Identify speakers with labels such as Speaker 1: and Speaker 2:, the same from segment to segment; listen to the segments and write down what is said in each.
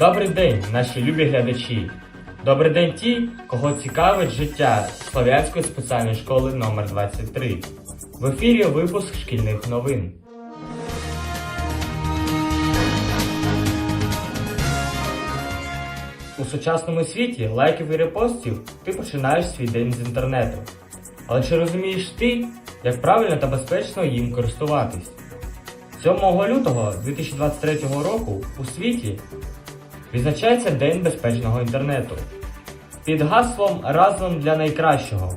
Speaker 1: Добрий день, наші любі глядачі. Добрий день ті, кого цікавить життя Слов'янської спеціальної школи номер 23 В ефірі випуск шкільних новин. У сучасному світі лайків і репостів ти починаєш свій день з інтернету. Але чи розумієш ти, як правильно та безпечно їм користуватись? 7 лютого 2023 року у світі відзначається День безпечного інтернету. Під гаслом Разом для найкращого.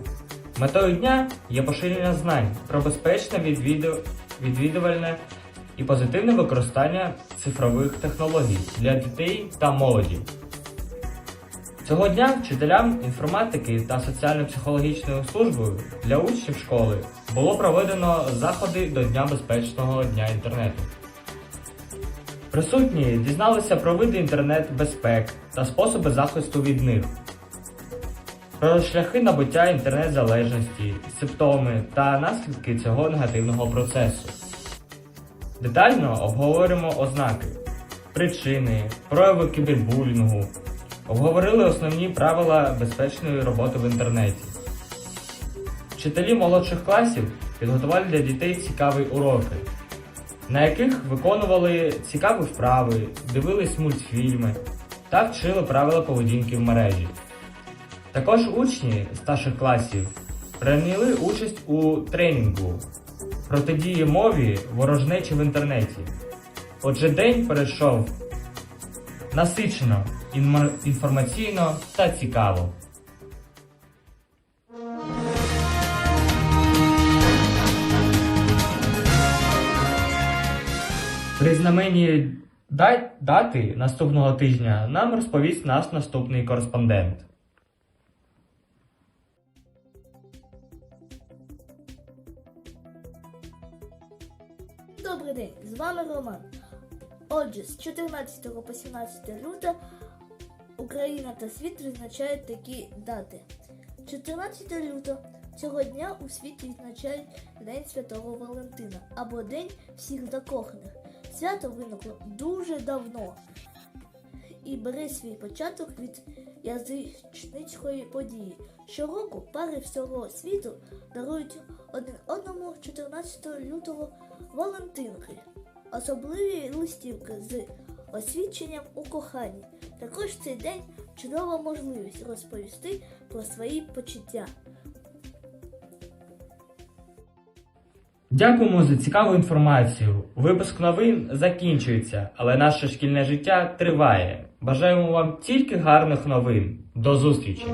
Speaker 1: Метою дня є поширення знань про безпечне відвіду- відвідувальне і позитивне використання цифрових технологій для дітей та молоді. Цього дня вчителям інформатики та соціально-психологічною службою для учнів школи було проведено заходи до Дня безпечного дня інтернету. Присутні дізналися про види інтернет-безпек та способи захисту від них, про шляхи набуття інтернет-залежності, симптоми та наслідки цього негативного процесу. Детально обговоримо ознаки, причини, прояви кібербулінгу, обговорили основні правила безпечної роботи в інтернеті. Вчителі молодших класів підготували для дітей цікаві уроки, на яких виконували цікаві вправи, дивились мультфільми та вчили правила поведінки в мережі. Також учні старших класів прийняли участь у тренінгу протидії мові ворожнечі в інтернеті. Отже, день перейшов насичено, інформаційно та цікаво. При знаменні дати наступного тижня нам розповість наш наступний кореспондент.
Speaker 2: Добрий день, з вами Роман. Отже, з 14 по 17 лютого Україна та світ відзначають такі дати. 14 лютого цього дня у світі відзначають День Святого Валентина або День всіх закоханих. Свято виникло дуже давно і бере свій початок від язичницької події. Щороку пари всього світу дарують один одному 14 лютого Валентинки, особливі листівки з освідченням у коханні. Також цей день чудова можливість розповісти про свої почуття.
Speaker 1: Дякуємо за цікаву інформацію. Випуск новин закінчується, але наше шкільне життя триває. Бажаємо вам тільки гарних новин. До зустрічі!